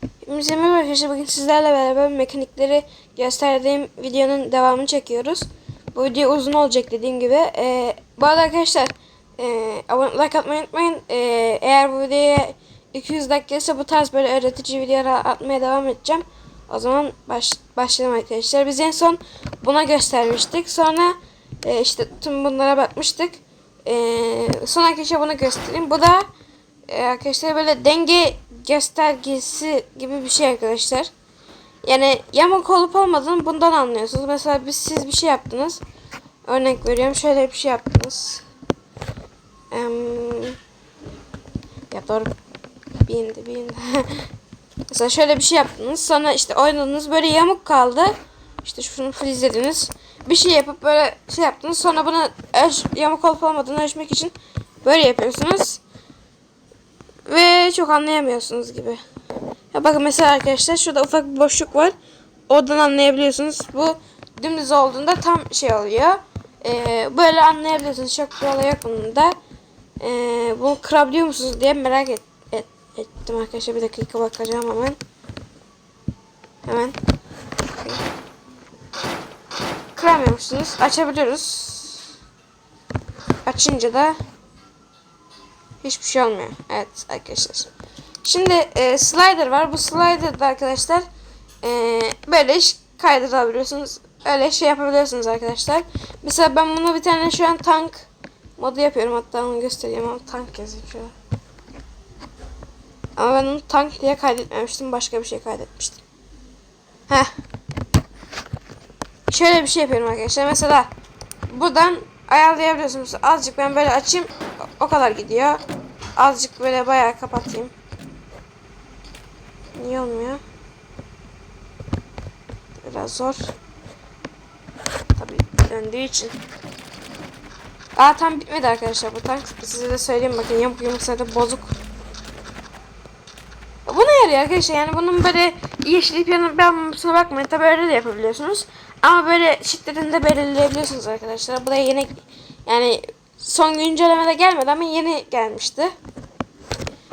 Hepinize merhaba arkadaşlar. Bugün sizlerle beraber mekanikleri gösterdiğim videonun devamını çekiyoruz. Bu video uzun olacak dediğim gibi. Ee, bu arada arkadaşlar e, abone like atmayı unutmayın. Ee, eğer bu videoya 200 like gelirse bu tarz böyle öğretici videolar atmaya devam edeceğim. O zaman baş, başlayalım arkadaşlar. Biz en son buna göstermiştik. Sonra e, işte tüm bunlara bakmıştık. Ee, son arkadaşlar bunu göstereyim. Bu da e, arkadaşlar böyle denge göstergesi gibi bir şey arkadaşlar. Yani yamuk olup olmadığını bundan anlıyorsunuz. Mesela biz siz bir şey yaptınız. Örnek veriyorum. Şöyle bir şey yaptınız. Em, ya doğru. Bindi bindi. Mesela şöyle bir şey yaptınız. Sonra işte oynadınız. Böyle yamuk kaldı. İşte şunu frizlediniz. Bir şey yapıp böyle şey yaptınız. Sonra bunu ölç, yamuk olup olmadığını ölçmek için böyle yapıyorsunuz. Ve çok anlayamıyorsunuz gibi. Ya bakın mesela arkadaşlar şurada ufak bir boşluk var. Oradan anlayabiliyorsunuz. Bu dümdüz olduğunda tam şey oluyor. Ee, böyle anlayabiliyorsunuz. Çok bir olay yok bunun da. Ee, bunu kırabiliyor musunuz diye merak et, et- ettim arkadaşlar. Bir dakika bakacağım hemen. Hemen. Kıramıyor musunuz? Açabiliyoruz. Açınca da Hiçbir şey olmuyor. Evet arkadaşlar. Şimdi e, slider var. Bu slider'da arkadaşlar e, böyle kaydırabiliyorsunuz. Öyle şey yapabiliyorsunuz arkadaşlar. Mesela ben bunu bir tane şu an tank modu yapıyorum. Hatta onu göstereyim ama tank yazayım şöyle. Ama ben onu tank diye kaydetmemiştim. Başka bir şey kaydetmiştim. Heh. Şöyle bir şey yapıyorum arkadaşlar. Mesela buradan ayarlayabiliyorsunuz. Azıcık ben böyle açayım. O kadar gidiyor. Azıcık böyle bayağı kapatayım. Niye olmuyor? Biraz zor. Tabii döndüğü için. Aa tam bitmedi arkadaşlar bu tank. Size de söyleyeyim bakın yamuk yumuk zaten bozuk. Bu ne yarıyor arkadaşlar yani bunun böyle yeşilip yanıp yanmamasına bakmayın tabi öyle de yapabiliyorsunuz. Ama böyle şiddetini de belirleyebiliyorsunuz arkadaşlar. Bu da yeni yani son güncellemede gelmedi ama yeni gelmişti.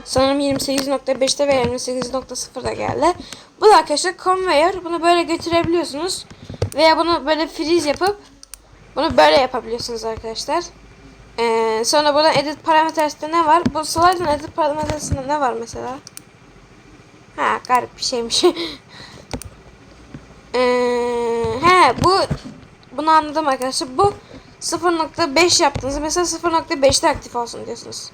Sanırım 28.5'te ve 28.0'da geldi. Bu da arkadaşlar conveyor. Bunu böyle götürebiliyorsunuz. Veya bunu böyle freeze yapıp bunu böyle yapabiliyorsunuz arkadaşlar. Ee, sonra burada edit parametresinde ne var? Bu slide'ın edit parametresinde ne var mesela? Ha garip bir şeymiş. ee, he bu bunu anladım arkadaşlar. Bu 0.5 yaptınız. Mesela 0.5'te aktif olsun diyorsunuz.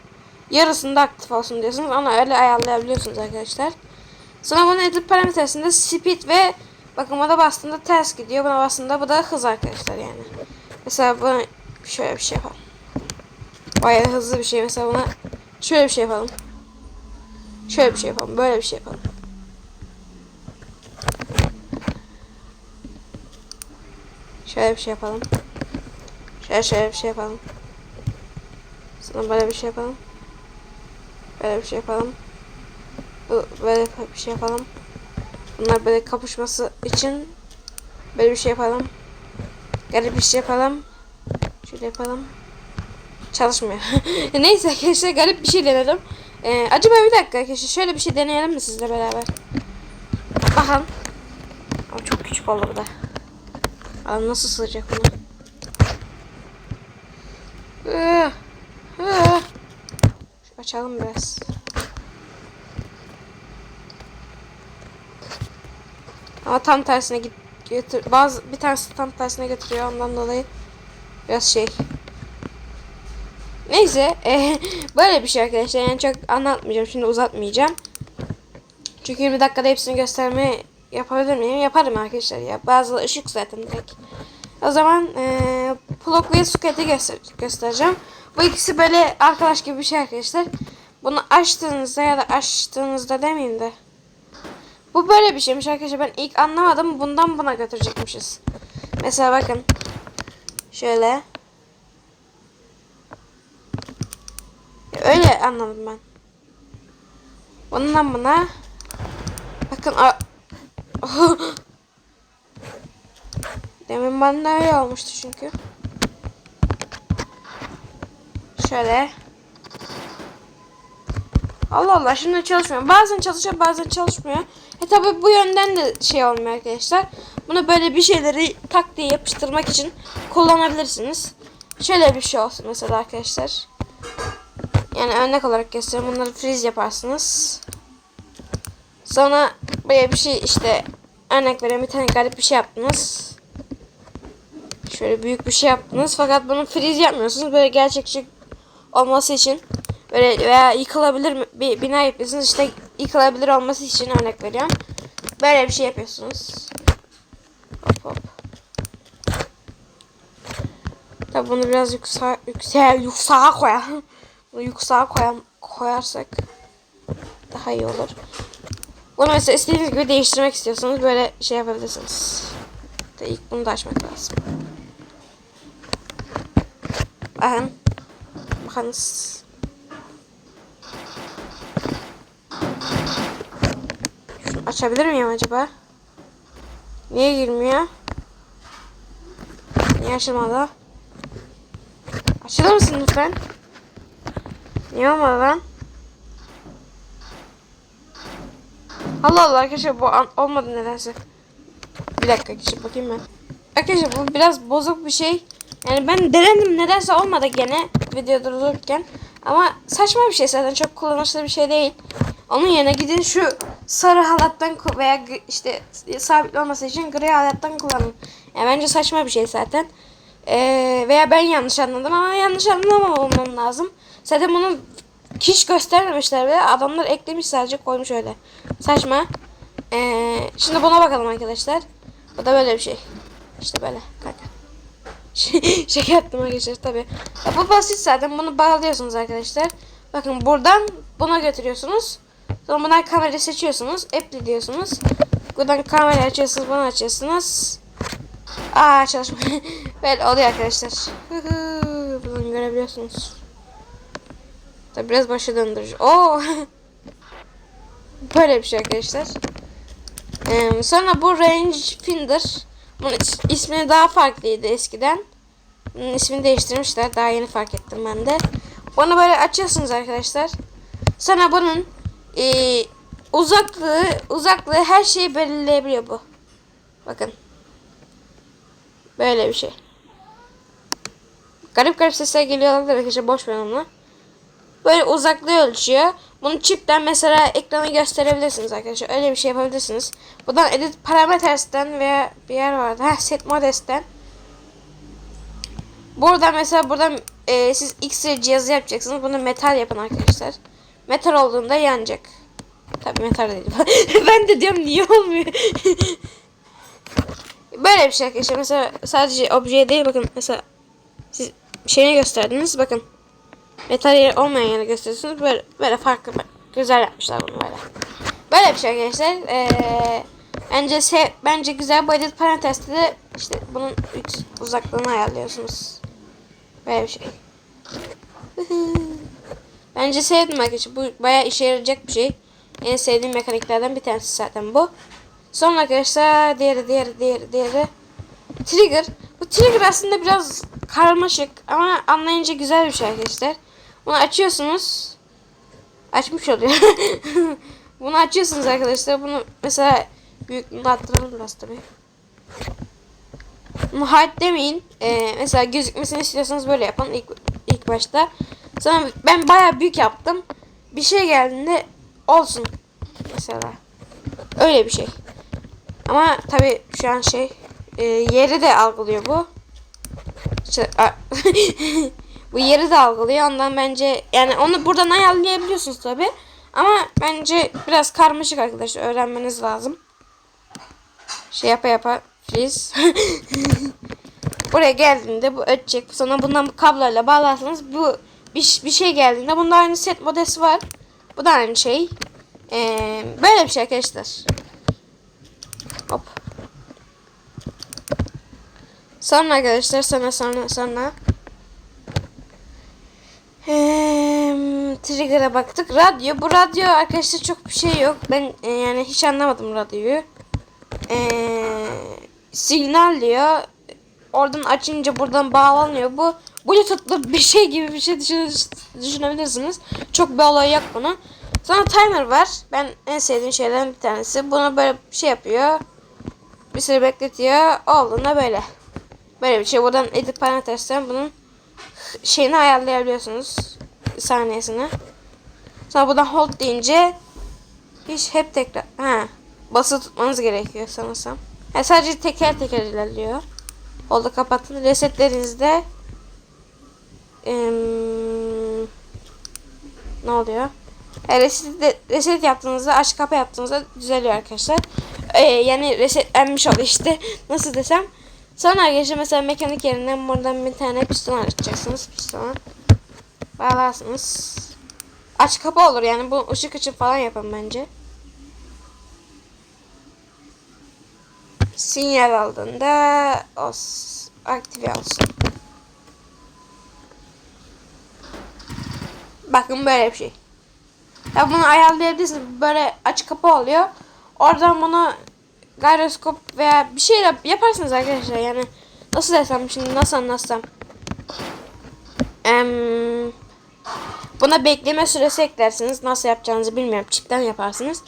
Yarısında aktif olsun diyorsunuz. Onu öyle ayarlayabiliyorsunuz arkadaşlar. Sonra bunun edit parametresinde speed ve bakın buna bastığında ters gidiyor. Buna bastığında bu da hız arkadaşlar yani. Mesela bunu şöyle bir şey yapalım. Bayağı hızlı bir şey. Mesela buna şöyle bir şey yapalım. Şöyle bir şey yapalım. Böyle bir şey yapalım. Şöyle bir şey yapalım. Şöyle şöyle bir şey yapalım. Sonra böyle bir şey yapalım. Böyle bir şey yapalım. Böyle bir şey yapalım. Bunlar böyle kapışması için böyle bir şey yapalım. Garip bir şey yapalım. Şöyle yapalım. Çalışmıyor. Neyse arkadaşlar garip bir şey denedim. Ee, acaba bir dakika arkadaşlar şöyle bir şey deneyelim mi sizle beraber? Bakalım. Ama çok küçük oldu bu da. Aa, nasıl sığacak bunu? Ee, ee. Şu Açalım biraz. Ama tam tersine git götür. Bazı bir tanesi tam tersine götürüyor ondan dolayı biraz şey. Neyse e, böyle bir şey arkadaşlar yani çok anlatmayacağım şimdi uzatmayacağım. Çünkü 20 dakikada hepsini göstermeye yapabilir miyim? Yaparım arkadaşlar ya. Bazı ışık zaten direkt. O zaman e, Plok ve Suket'i göster göstereceğim. Bu ikisi böyle arkadaş gibi bir şey arkadaşlar. Bunu açtığınızda ya da açtığınızda demeyeyim de. Bu böyle bir şeymiş arkadaşlar. Ben ilk anlamadım. Bundan buna götürecekmişiz. Mesela bakın. Şöyle. Öyle anladım ben. Bundan buna. Bakın. Demin bende öyle olmuştu çünkü. Şöyle. Allah Allah şimdi çalışmıyor. Bazen çalışıyor bazen çalışmıyor. E tabi bu yönden de şey olmuyor arkadaşlar. Bunu böyle bir şeyleri tak diye yapıştırmak için kullanabilirsiniz. Şöyle bir şey olsun mesela arkadaşlar. Yani örnek olarak göstereyim. Bunları freeze yaparsınız. Sonra böyle bir şey işte örnek vereyim bir tane garip bir şey yaptınız. Şöyle büyük bir şey yaptınız fakat bunu freeze yapmıyorsunuz. Böyle gerçekçi olması için böyle veya yıkılabilir bir bina yapıyorsunuz işte yıkılabilir olması için örnek veriyorum. Böyle bir şey yapıyorsunuz. Hop hop. Tabi bunu biraz yükseğe yükseğe yükseğe koyalım. Bunu yükseğe koyam, koyarsak daha iyi olur. Bunu mesela istediğiniz gibi değiştirmek istiyorsanız böyle şey yapabilirsiniz. Da ilk bunu da açmak lazım. Bakın. Şunu açabilir miyim acaba? Niye girmiyor? Niye açılmadı? Açılır mısın lütfen? Niye olmadı lan? Allah Allah arkadaşlar bu olmadı nedense. Bir dakika geçip bakayım ben. Arkadaşlar bu biraz bozuk bir şey. Yani ben denedim nedense olmadı gene videoda dururken. Ama saçma bir şey zaten çok kullanışlı bir şey değil. Onun yerine gidin şu sarı halattan veya işte sabit olması için gri halattan kullanın. Yani bence saçma bir şey zaten. Ee, veya ben yanlış anladım ama yanlış anlamamam lazım. Zaten bunu hiç göstermemişler ve adamlar eklemiş sadece koymuş öyle. Saçma. Ee, şimdi buna bakalım arkadaşlar. Bu da böyle bir şey. İşte böyle. Kanka. Şaka yaptım arkadaşlar tabi. Bu basit zaten bunu bağlıyorsunuz arkadaşlar. Bakın buradan buna götürüyorsunuz. Sonra buradan kamerayı seçiyorsunuz. Apply diyorsunuz. Buradan kamerayı açıyorsunuz bunu açıyorsunuz. Aa çalışmıyor. Böyle oluyor arkadaşlar. Buradan görebiliyorsunuz. Tabi biraz başı döndürücü. Oo. Böyle bir şey arkadaşlar. Ee, sonra bu range finder. Bunun is- ismi daha farklıydı eskiden. Bunun ismini değiştirmişler. Daha yeni fark ettim ben de. Onu böyle açıyorsunuz arkadaşlar. Sonra bunun e, uzaklığı, uzaklığı her şeyi belirleyebiliyor bu. Bakın. Böyle bir şey. Garip garip sesler geliyor olabilir arkadaşlar. Boş ver onu. Böyle uzaklığı ölçüyor. Bunu çipten mesela ekranı gösterebilirsiniz arkadaşlar. Öyle bir şey yapabilirsiniz. Buradan edit parametresten veya bir yer vardı. Heh, set modestten. Burada mesela buradan e, siz X-ray cihazı yapacaksınız. Bunu metal yapın arkadaşlar. Metal olduğunda yanacak. Tabi metal değil. ben de diyorum niye olmuyor. Böyle bir şey arkadaşlar. Mesela sadece obje değil bakın mesela siz şeyini gösterdiniz bakın. Metal yeri olmayan yeri gösteriyorsunuz. Böyle, böyle farklı güzel yapmışlar bunu böyle. Böyle bir şey arkadaşlar. Ee, bence sev, bence güzel bu edit parantezde de işte bunun uzaklığını ayarlıyorsunuz. Böyle bir şey. bence sevdim arkadaşlar. Bu bayağı işe yarayacak bir şey. En sevdiğim mekaniklerden bir tanesi zaten bu. Sonra arkadaşlar diğeri diğeri diğeri diğeri. Trigger. Bu trigger aslında biraz karmaşık ama anlayınca güzel bir şey arkadaşlar. Bunu açıyorsunuz. Açmış oluyor. Bunu açıyorsunuz arkadaşlar. Bunu mesela büyüklüğünü arttıralım biraz tabii. Bunu hard demeyin. Ee, mesela gözükmesini istiyorsanız böyle yapın ilk, ilk başta. Sonra ben bayağı büyük yaptım. Bir şey geldiğinde olsun. Mesela. Öyle bir şey. Ama tabii şu an şey e, yeri de algılıyor bu. İşte, bu yeri de algılıyor. Ondan bence yani onu buradan ayarlayabiliyorsunuz tabii. Ama bence biraz karmaşık arkadaşlar. Öğrenmeniz lazım. Şey yapa yapa freeze. Buraya geldiğinde bu ötecek. Sonra bundan bu kabloyla bağlarsanız bu bir, bir şey geldiğinde bunda aynı set modesi var. Bu da aynı şey. Ee, böyle bir şey arkadaşlar. Hop. Sonra arkadaşlar sonra sonra sonra Trigger'a baktık. Radyo. Bu radyo arkadaşlar çok bir şey yok. Ben e, yani hiç anlamadım radyoyu. Eee, signal diyor. Oradan açınca buradan bağlanıyor. Bu Bluetooth'lu bir şey gibi bir şey düşün- düşünebilirsiniz. Çok bir olay yok bunun. Sonra timer var. Ben en sevdiğim şeylerden bir tanesi. Bunu böyle bir şey yapıyor. Bir süre bekletiyor. Olduğunda böyle. Böyle bir şey. Buradan edit parametresten bunun şeyini ayarlayabiliyorsunuz. Saniyesini. Sonra buradan hold deyince hiç hep tekrar ha basılı tutmanız gerekiyor sanırsam. Yani sadece teker teker ilerliyor. Oldu kapatın. Resetlerinizde em, ne oluyor? E, reset, reset yaptığınızda aç kapa yaptığınızda düzeliyor arkadaşlar. E, yani resetlenmiş oluyor işte. Nasıl desem. Sonra arkadaşlar mesela mekanik yerinden buradan bir tane piston açacaksınız. Pistonu bağlarsınız. Aç kapa olur yani bu ışık için falan yapın bence. Sinyal aldığında o s- aktive olsun. Bakın böyle bir şey. Ya bunu ayarlayabilirsiniz. Böyle aç kapa oluyor. Oradan bunu gyroskop veya bir şey yap- yaparsınız arkadaşlar. Yani nasıl desem şimdi nasıl anlatsam. Em, buna bekleme süresi eklersiniz. Nasıl yapacağınızı bilmiyorum. Çipten yaparsınız.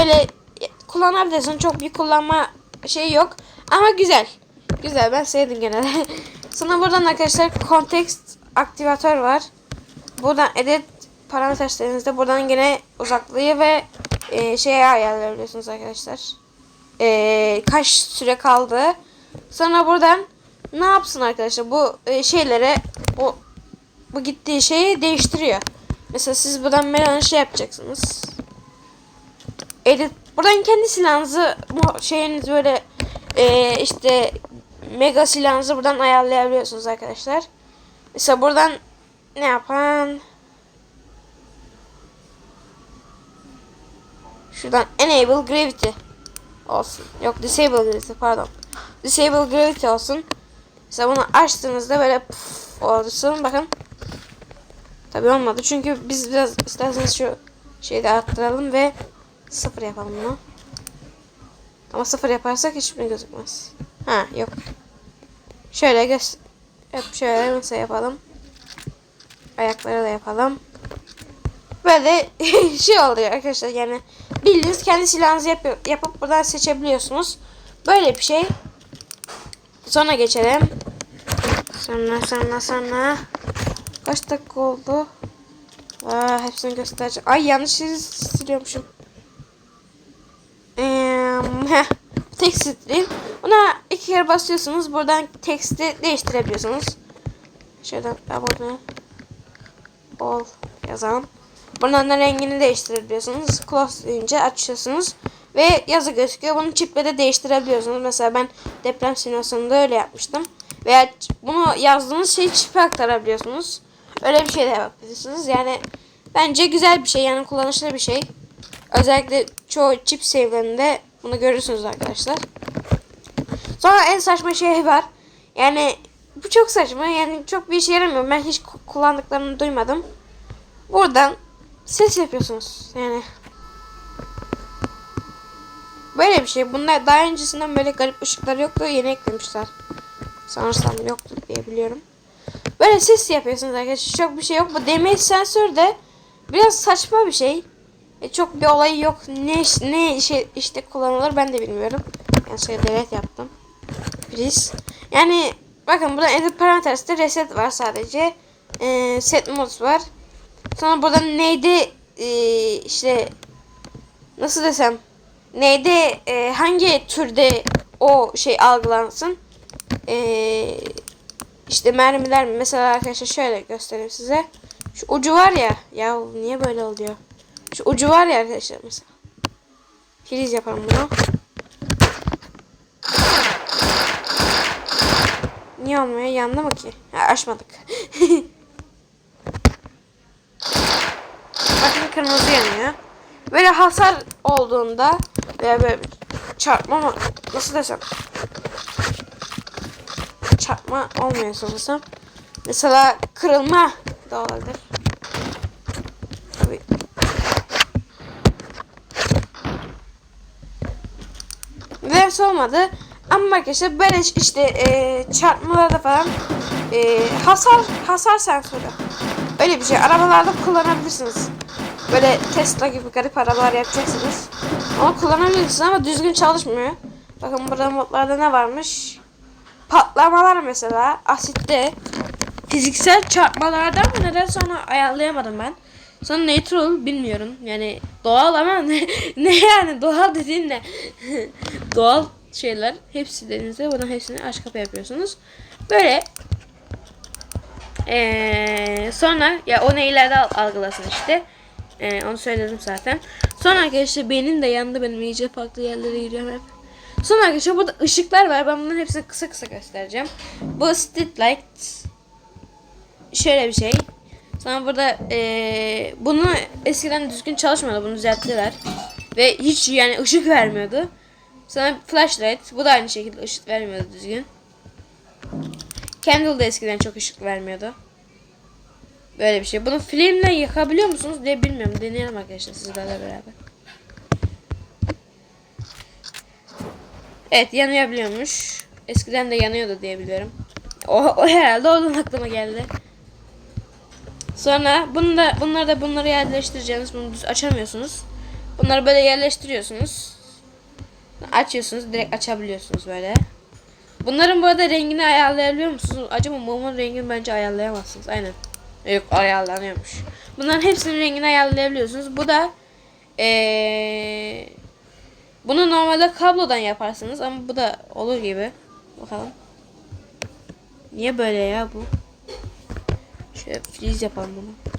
Öyle kullanabilirsiniz. Çok bir kullanma şey yok. Ama güzel. Güzel. Ben sevdim gene de. Sonra buradan arkadaşlar context aktivatör var. Buradan edit parametrelerinizde buradan gene uzaklığı ve e, şeye ayarlayabiliyorsunuz arkadaşlar. E, kaç süre kaldı. Sonra buradan ne yapsın arkadaşlar bu e, şeylere bu bu gittiği şeyi değiştiriyor. Mesela siz buradan melanı şey yapacaksınız. Edit buradan kendi silahınızı bu şeyiniz böyle e, işte mega silahınızı buradan ayarlayabiliyorsunuz arkadaşlar. Mesela buradan ne yapan Şuradan enable gravity olsun. Yok disable gravity pardon. Disable gravity olsun. Mesela bunu açtığınızda böyle puf olsun. Bakın. Tabi olmadı. Çünkü biz biraz isterseniz şu şeyi de arttıralım ve sıfır yapalım bunu. Ama sıfır yaparsak hiçbir gözükmez. Ha yok. Şöyle göz hep şöyle mesela yapalım. Ayakları da yapalım. Böyle şey oluyor arkadaşlar yani bildiğiniz kendi silahınızı yap yapıp buradan seçebiliyorsunuz. Böyle bir şey. Sonra geçelim. Sonra sonra sonra. Kaç dakika oldu? Aa, hepsini göstereceğim. Ay yanlış siliyormuşum. Ee, text sileyim. Buna iki kere basıyorsunuz. Buradan teksti değiştirebiliyorsunuz. Şuradan abone ol yazalım. Buradan da rengini değiştirebiliyorsunuz. Close deyince açıyorsunuz. Ve yazı gözüküyor. Bunu çiple de değiştirebiliyorsunuz. Mesela ben deprem simülasyonunda öyle yapmıştım. Veya bunu yazdığınız şeyi çipe aktarabiliyorsunuz. Öyle bir şey de yapabiliyorsunuz. Yani bence güzel bir şey. Yani kullanışlı bir şey. Özellikle çoğu çip save'lerinde bunu görürsünüz arkadaşlar. Sonra en saçma şey var. Yani bu çok saçma. Yani çok bir işe yaramıyor. Ben hiç ku- kullandıklarını duymadım. Buradan ses yapıyorsunuz. Yani böyle bir şey. Bunlar daha öncesinden böyle garip ışıklar yoktu. Yeni eklemişler. Sanırsam yoktu diye biliyorum. Böyle ses yapıyorsunuz arkadaşlar. Çok bir şey yok. Bu DMS sensör de biraz saçma bir şey. E, çok bir olayı yok. Ne ne işe işte kullanılır ben de bilmiyorum. Yani şey devlet yaptım. Please. Yani bakın burada edit parametresinde reset var sadece. E, set modes var. Sonra burada neydi e, işte nasıl desem neyde e, hangi türde o şey algılansın. E, işte mermiler mi? Mesela arkadaşlar şöyle göstereyim size. Şu ucu var ya. Ya niye böyle oluyor? Şu ucu var ya arkadaşlar mesela. Priz yapalım bunu. Niye olmuyor? Yandı mı ki? Ha, açmadık. Bakın kırmızı yanıyor. Böyle hasar olduğunda veya böyle çarpma mı? Nasıl desem? Çarpma olmuyor sanırsam. Mesela kırılma da olabilir. Tabii. Olmadı. Ama arkadaşlar böyle işte e, çarpmalarda falan e, hasar hasar sensörü. Öyle bir şey. Arabalarda kullanabilirsiniz. Böyle Tesla gibi garip arabalar yapacaksınız. Onu kullanabilirsiniz ama düzgün çalışmıyor. Bakın burada modlarda ne varmış? Patlamalar mesela asitte fiziksel çarpmalardan mı nedense onu ayarlayamadım ben. Sonra neutral bilmiyorum. Yani doğal ama ne, ne yani doğal dediğin ne? doğal şeyler hepsi denizde. Bunun hepsini aç kapı yapıyorsunuz. Böyle ee, sonra ya onu ileride al- algılasın işte. Ee, onu söyledim zaten. Sonra arkadaşlar benim de yandı benim iyice farklı yerlere giriyorum hep. Sonra arkadaşlar burada ışıklar var. Ben bunların hepsini kısa kısa göstereceğim. Bu street light şöyle bir şey. Sonra burada ee, bunu eskiden düzgün çalışmıyordu. Bunu düzelttiler. Ve hiç yani ışık vermiyordu. Sonra flashlight. Bu da aynı şekilde ışık vermiyordu düzgün. Candle da eskiden çok ışık vermiyordu. Böyle bir şey. Bunu filmle yakabiliyor musunuz diye bilmiyorum. Deneyelim arkadaşlar sizlerle beraber. Evet yanıyabiliyormuş. Eskiden de yanıyordu diye biliyorum. O, o herhalde oradan aklıma geldi. Sonra bunu da, bunları da bunları yerleştireceğiniz bunu düz açamıyorsunuz. Bunları böyle yerleştiriyorsunuz. Açıyorsunuz direkt açabiliyorsunuz böyle. Bunların bu arada rengini ayarlayabiliyor musunuz? Acaba mumun rengini bence ayarlayamazsınız. Aynen. Yok ayarlanıyormuş. Bunların hepsinin rengini ayarlayabiliyorsunuz. Bu da ee, bunu normalde kablodan yaparsınız ama bu da olur gibi. Bakalım. Niye böyle ya bu? Şöyle freeze yapalım bunu.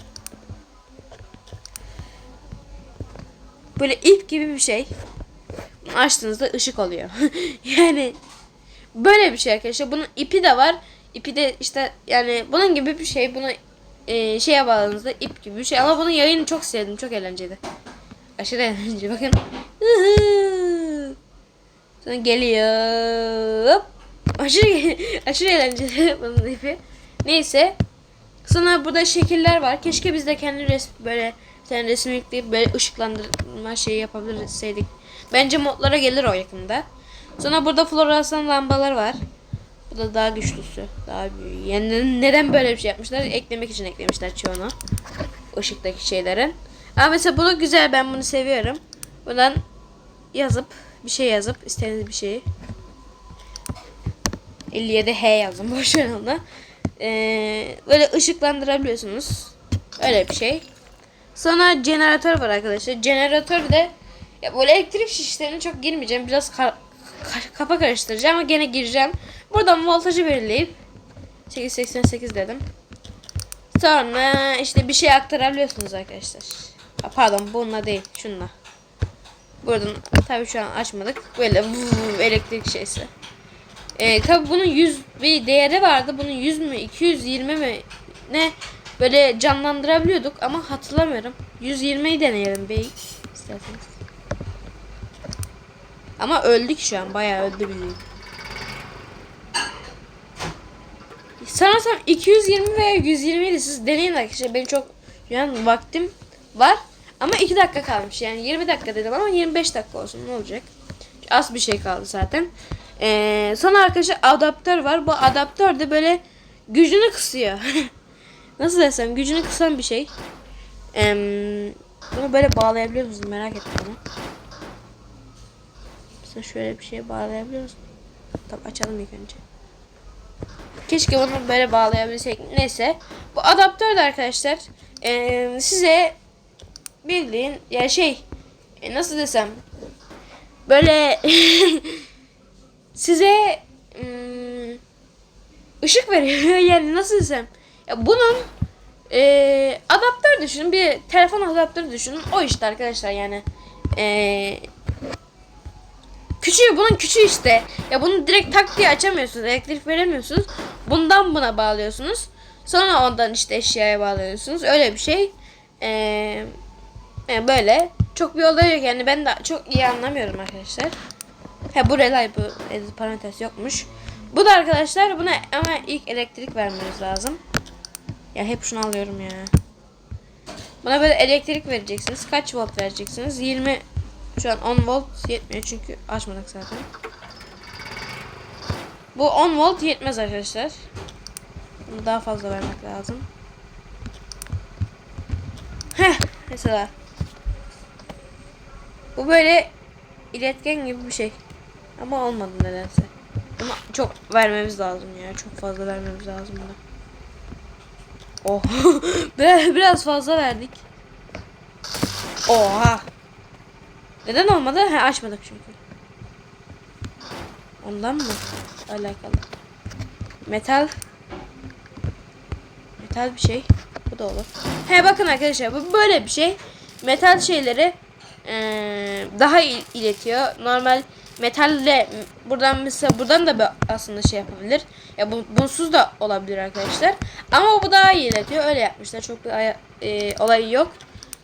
Böyle ip gibi bir şey. Bunu açtığınızda ışık oluyor. yani böyle bir şey arkadaşlar. Bunun ipi de var. İpi de işte yani bunun gibi bir şey. Bunu e, şeye bağladığınızda ip gibi bir şey. Ama bunun yayını çok sevdim. Çok eğlenceli. Aşırı eğlenceli. Bakın. Sonra geliyor. Hop. Aşırı, aşırı eğlenceli bunun ipi. Neyse. Sonra burada şekiller var. Keşke biz de kendi resim böyle sen resim yükleyip böyle ışıklandırma şeyi yapabilseydik. Bence modlara gelir o yakında. Sonra burada floresan lambalar var. Bu da daha güçlüsü. Daha büyük. Yani neden böyle bir şey yapmışlar? Eklemek için eklemişler çoğunu. Işıktaki şeylerin. Ama mesela bu da güzel. Ben bunu seviyorum. Buradan yazıp bir şey yazıp istediğiniz bir şeyi 57 H yazdım boş ver onu. Ee, böyle ışıklandırabiliyorsunuz. Öyle bir şey. Sonra jeneratör var arkadaşlar. Jeneratör de ya böyle elektrik şişlerine çok girmeyeceğim. Biraz ka- ka- kafa karıştıracağım ama gene gireceğim. Buradan voltajı belirleyip 888 dedim. Sonra işte bir şey aktarabiliyorsunuz arkadaşlar. Pardon bununla değil şununla. Buradan tabii şu an açmadık. Böyle vuv, elektrik şeysi. Ee, tabii bunun 100 bir değeri vardı. Bunun 100 mü 220 mi ne böyle canlandırabiliyorduk ama hatırlamıyorum. 120'yi deneyelim bey isterseniz. Ama öldük şu an. Bayağı öldü bizim. Sanırsam 220 veya 120 idi. Siz deneyin arkadaşlar. Benim çok an vaktim var. Ama 2 dakika kalmış. Yani 20 dakika dedim ama 25 dakika olsun. Ne olacak? Az bir şey kaldı zaten. Ee, sonra arkadaşlar adaptör var. Bu adaptör de böyle gücünü kısıyor. Nasıl desem gücünü kısan bir şey. Ee, bunu böyle bağlayabiliyor musunuz? Merak ettim bunu. Mesela şöyle bir şeye bağlayabiliyor musun? Tamam açalım ilk önce. Keşke bunu böyle bağlayabilsek. Neyse. Bu adaptör de arkadaşlar ee, size bildiğin ya şey e, nasıl desem böyle size ım, ışık veriyor yani nasıl desem ya bunun e, adaptör düşünün bir telefon adaptörü düşünün o işte arkadaşlar yani e, küçüğü bunun küçüğü işte ya bunu direkt tak diye açamıyorsunuz elektrik veremiyorsunuz bundan buna bağlıyorsunuz sonra ondan işte eşyaya bağlıyorsunuz öyle bir şey eee yani böyle çok bir olay yok yani ben de çok iyi anlamıyorum arkadaşlar. Ha bu relay bu parantez yokmuş. Bu da arkadaşlar buna ama ilk elektrik vermeniz lazım. Ya hep şunu alıyorum ya. Buna böyle elektrik vereceksiniz. Kaç volt vereceksiniz? 20 şu an 10 volt yetmiyor çünkü açmadık zaten. Bu 10 volt yetmez arkadaşlar. Bunu daha fazla vermek lazım. Heh mesela Bu böyle iletken gibi bir şey. Ama olmadı nedense. Ama çok vermemiz lazım ya. Çok fazla vermemiz lazım buna. Oh. biraz, fazla verdik. Oha. Neden olmadı? He açmadık çünkü. Ondan mı? Alakalı. Metal. Metal bir şey. Bu da olur. He bakın arkadaşlar bu böyle bir şey. Metal şeyleri eee, daha il- iletiyor. Normal metalle buradan mesela buradan da aslında şey yapabilir. Ya bu bunsuz da olabilir arkadaşlar. Ama bu daha iyi iletiyor. Öyle yapmışlar. Çok bir eee, olayı yok.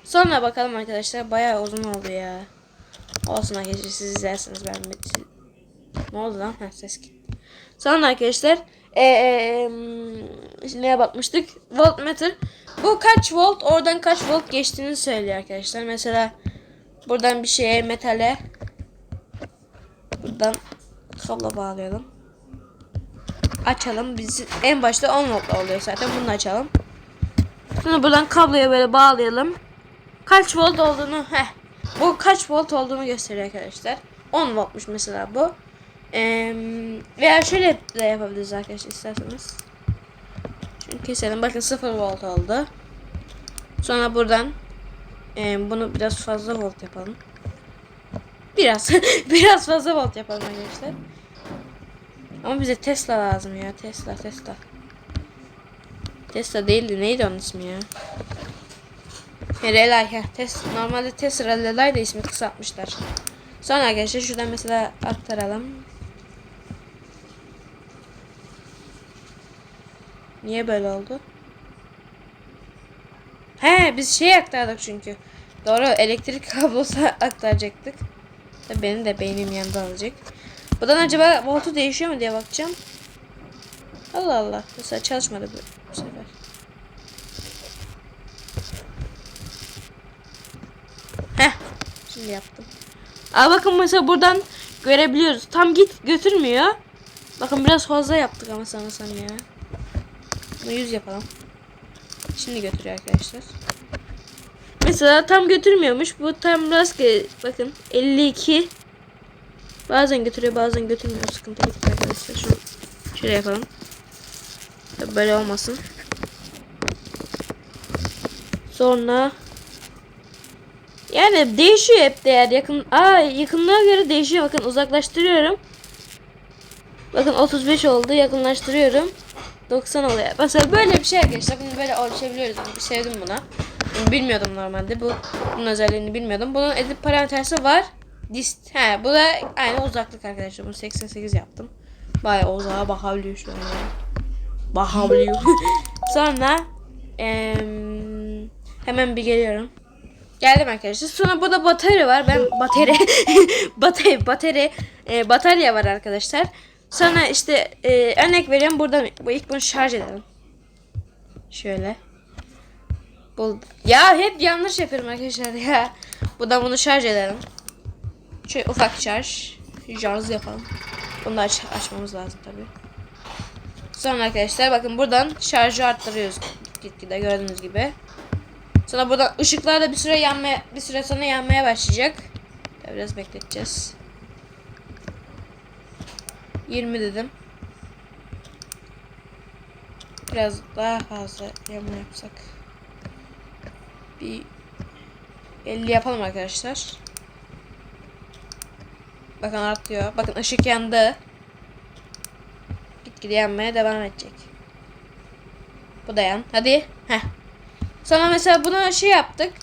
Sonra bakalım arkadaşlar. Bayağı uzun oldu ya. Olsun arkadaşlar siz izlersiniz ben siz... Ne oldu lan? Ha ses gitti. Sonra arkadaşlar eee neye bakmıştık? Voltmeter. Bu kaç volt? Oradan kaç volt geçtiğini söylüyor arkadaşlar. Mesela buradan bir şeye metale buradan kablo bağlayalım. Açalım. Biz en başta 10 volt oluyor zaten. Bunu açalım. Sonra buradan kabloya böyle bağlayalım. Kaç volt olduğunu heh. Bu kaç volt olduğunu gösteriyor arkadaşlar. 10 voltmuş mesela bu. Ee, veya şöyle de yapabiliriz arkadaşlar isterseniz. Şunu keselim. Bakın 0 volt oldu. Sonra buradan e, bunu biraz fazla volt yapalım. Biraz biraz fazla volt yapalım arkadaşlar. Ama bize Tesla lazım ya. Tesla Tesla. Tesla değildi. Neydi onun ismi ya? Relay. heh, Tes Normalde Tesla Relay da ismi kısaltmışlar. Sonra arkadaşlar şuradan mesela aktaralım. Niye böyle oldu? He biz şey aktardık çünkü. Doğru elektrik kablosu aktaracaktık. Tabii benim de beynim yanında olacak. Buradan acaba voltu değişiyor mu diye bakacağım. Allah Allah. Mesela çalışmadı bu sefer. Heh. Şimdi yaptım. Aa bakın mesela buradan görebiliyoruz. Tam git götürmüyor. Bakın biraz fazla yaptık ama sanırsam ya. Bunu 100 yapalım. Şimdi götürüyor arkadaşlar. Mesela tam götürmüyormuş. Bu tam rastgele bakın 52 bazen götürüyor bazen götürmüyor. Sıkıntı yok arkadaşlar. Şunu şöyle yapalım. Tabii böyle olmasın. Sonra yani değişiyor hep değer. Yakın Aa yakınlığa göre değişiyor. Bakın uzaklaştırıyorum. Bakın 35 oldu. Yakınlaştırıyorum. 90 oluyor. Mesela böyle bir şey arkadaşlar. Bunu böyle ölçebiliyoruz. Sevdim buna. Bunu bilmiyordum normalde. Bu bunun özelliğini bilmiyordum. Bunun edit parametresi var. Dist. He, bu da aynı uzaklık arkadaşlar. Bunu 88 yaptım. Bayağı uzağa bakabiliyor şu an. Bakabiliyor. Sonra em, hemen bir geliyorum. Geldim arkadaşlar. Sonra burada batarya var. Ben batarya batarya batarya e, batarya var arkadaşlar. Sonra işte e, örnek veriyorum. Buradan bu ilk bunu şarj edelim. Şöyle. Bul ya hep yanlış yapıyorum arkadaşlar ya. Buradan bunu şarj edelim. Şöyle ufak şarj. Şarj yapalım. Bunu aç açmamız lazım tabii. Sonra arkadaşlar bakın buradan şarjı arttırıyoruz gitgide gördüğünüz gibi. Sonra buradan ışıklar da bir süre yanmaya bir süre sonra yanmaya başlayacak. Biraz bekleteceğiz. 20 dedim. Biraz daha fazla yanma yapsak. Bir 50 yapalım arkadaşlar. Bakın artıyor. Bakın ışık yandı. Gitgide yanmaya devam edecek. Bu da yan. Hadi. Heh. Sonra mesela bunu şey yaptık.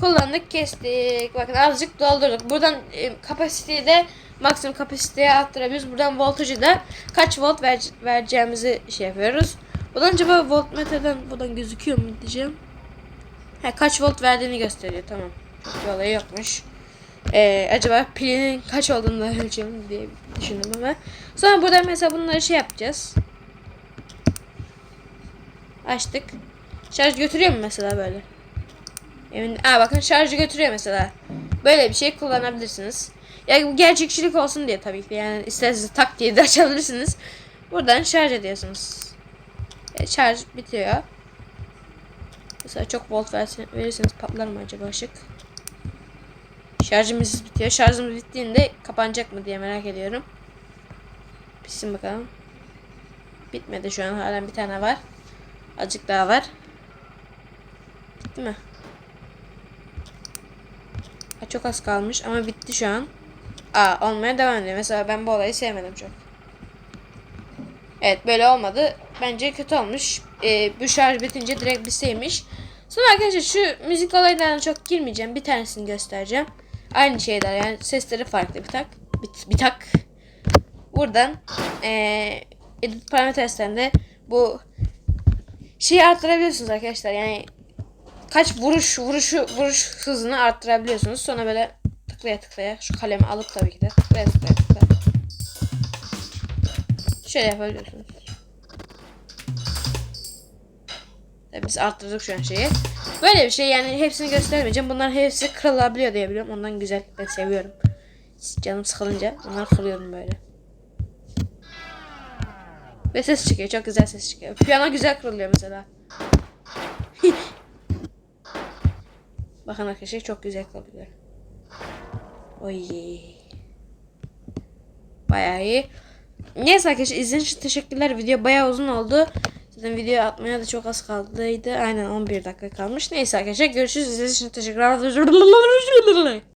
Kullandık, kestik. Bakın azıcık doldurduk. Buradan e, kapasiteyi de maksimum kapasiteye arttırabiliyoruz. Buradan voltajı da kaç volt ver, vereceğimizi şey yapıyoruz. Buradan acaba voltmetreden buradan gözüküyor mu diyeceğim. He, kaç volt verdiğini gösteriyor. Tamam. Çok bir olayı yokmuş. Ee, acaba pilinin kaç olduğunu da ölçelim diye düşündüm ama. Sonra burada mesela bunları şey yapacağız. Açtık. Şarj götürüyor mu mesela böyle? Emin, aa bakın şarjı götürüyor mesela. Böyle bir şey kullanabilirsiniz. Ya bu gerçekçilik olsun diye tabii ki. Yani isterseniz tak diye de açabilirsiniz. Buradan şarj ediyorsunuz. E, şarj bitiyor. Mesela çok volt versin, verirseniz patlar mı acaba ışık? Şarjımız bitiyor. Şarjımız bittiğinde kapanacak mı diye merak ediyorum. Bitsin bakalım. Bitmedi şu an. Hala bir tane var. Azıcık daha var. Bitti mi? Ha, çok az kalmış ama bitti şu an. Aa olmaya devam ediyor. Mesela ben bu olayı sevmedim çok. Evet böyle olmadı. Bence kötü olmuş. Ee, bu şarj bitince direkt bitseymiş. Sonra arkadaşlar şu müzik olaylarına çok girmeyeceğim. Bir tanesini göstereceğim. Aynı şeyler yani sesleri farklı bir tak. Bir, bir tak. Buradan ee, edit parametrelerinde bu şeyi arttırabiliyorsunuz arkadaşlar. Yani kaç vuruş vuruşu vuruş hızını arttırabiliyorsunuz. Sonra böyle tıklaya tıklaya şu kalemi alıp tabii ki de tıklaya tıklaya tıklaya. Şöyle yapabiliyorsunuz. Tabii biz arttırdık şu an şeyi. Böyle bir şey yani hepsini göstermeyeceğim. Bunların hepsi kırılabiliyor diye biliyorum. Ondan güzel. Ben seviyorum. Canım sıkılınca bunları kırıyorum böyle. Ve ses çıkıyor. Çok güzel ses çıkıyor. Piyano güzel kırılıyor mesela. Bakın arkadaşlar çok güzel kırılıyor. Oy. Bayağı iyi. Neyse arkadaşlar izlediğiniz için teşekkürler. Video bayağı uzun oldu. Zaten video atmaya da çok az kaldıydı. Aynen 11 dakika kalmış. Neyse arkadaşlar görüşürüz. İzlediğiniz için teşekkürler.